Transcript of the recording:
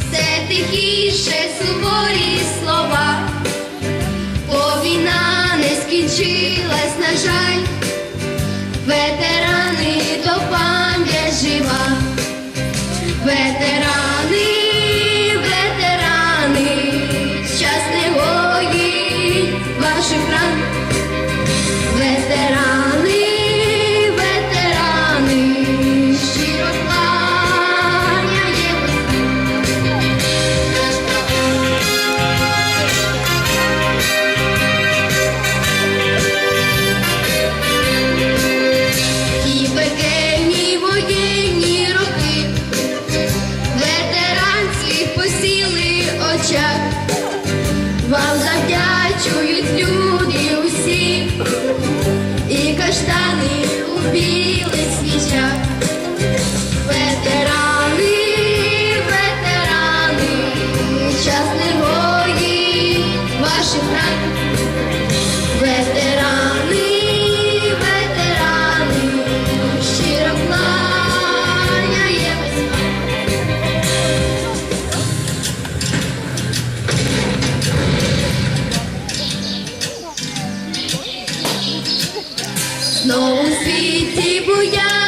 все тихіше суворі слова, бо війна не скінчилась, на жаль, білий свічак, ветерани, ветерани, час ваших ран. Сноу у світі буя.